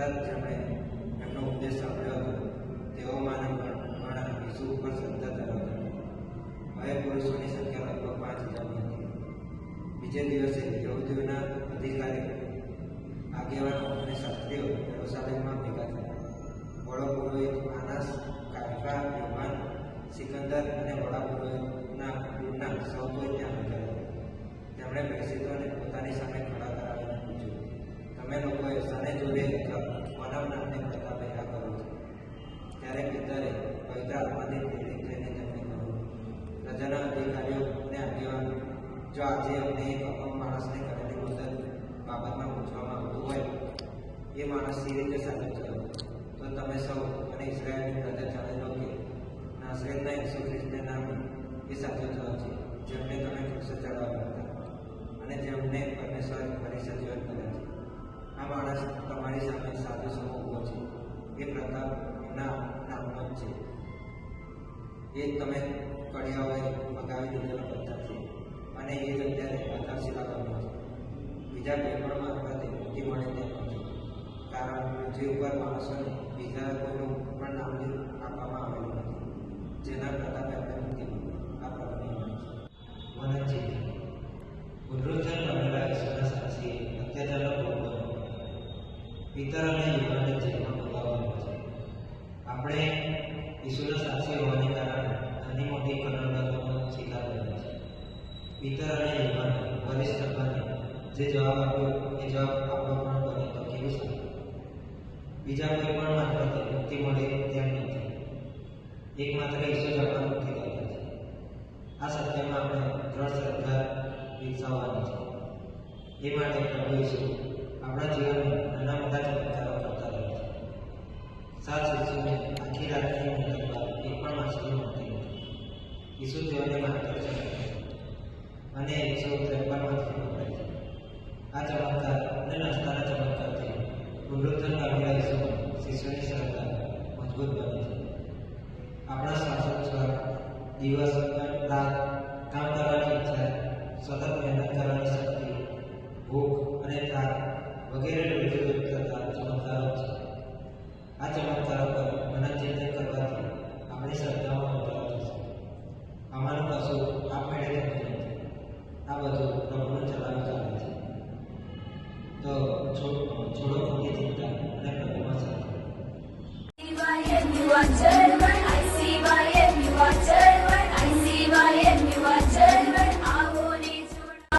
છતાં જેમણે એમનો ઉપદેશ સાંભળ્યો હતો. તેઓ ઘણ- ઘણા વિશ્વ ઉપર શ્રદ્ધા ધરાવતા હવે પુરુષોની સંખ્યા લગભગ પાંચ હજારની હતી. બીજે દિવસે યહૂદીઓના અધિકારી, આગેવાનો અને શાસ્ત્રીઓ યરૂશાલેમમાં આત્માથી પ્રેરિત થઈને તેમને કહ્યું પ્રજાના અધિકારીઓ અને આગેવાનો, જો આજે અમને એક અપંગ માણસને કરેલી મદદ બાબતમાં પૂછવામાં આવતું હોય, એ માણસ સી રીતે સાબિત થયો તો તમે સૌ અને ઇઝરાયલની પ્રજા જાણી લો કે નાસરેતના ઈસુ ખ્રિસ્તના નામે એ સાચો થયો છે, જેમને તમે ક્રુસે ચડાવ્યા હતા અને જેમને પરમેશ્વર ફરી સજીવન કર્યા છે. આ માણસ તમારી સામે સાધુ સમૂહ ઊભો છે એ પ્રતાપ એના નામનો છે. એ તમે કડિયાઓએ મગાવી દીધેલા પથ્થર અને એ જ અત્યારે આધારશિલા બન્યો છે. બીજા પણ મારફતે મુક્તિ મળે તેમ નથી કારણ પૃથ્વી ઉપર માણસોને બીજા કોઈનું પણ નામ આપવામાં આવેલું નથી. જેના પ્રતાપે આપણે મુક્તિ આ છે. વનજીત પુનરુત્થાન પામેલા ઈશ્વરના સાક્ષીએ અત્યાચારનો ભોગ બન્યો પિતર અને પિતર અને યુવાન વરિષ્ઠ સભાને જે જવાબ આપ્યો, એ જવાબ આપણો પણ બને તો કેવી શકે બીજા કોઈ પણ મારફતે મુક્તિ મળે તેમ નથી. એકમાત્ર ઈશ્વર જ આપણા મુક્તિ કરે છે. આ સત્યમાં આપણે દ્રઢ શ્રદ્ધા વિકસાવવાની છે. એ માટે પ્રભુ ઈસુ આપણા જીવનમાં નાના મોટા ચમત્કારો કરતા રહે છે. સાત શિશુને આખી રાતની મહેનત બાદ એક પણ માછલી મળતી નથી. ઈસુ તેઓને માત્ર છે. અને એકસો ત્રેપન વર્ષથી છે. આ ચમત્કાર અને નાસ્તાના ચમત્કારથી પુનરુત્થાન પામેલા ઈસુમાં શિષ્યોની શ્રદ્ધા મજબૂત બને છે. આપણા શ્વાસોચ્છ્વાસ દિવસ રાત કામ કરવાની ઈચ્છા, સતત મહેનત કરવાની શક્તિ, ભૂખ અને થાક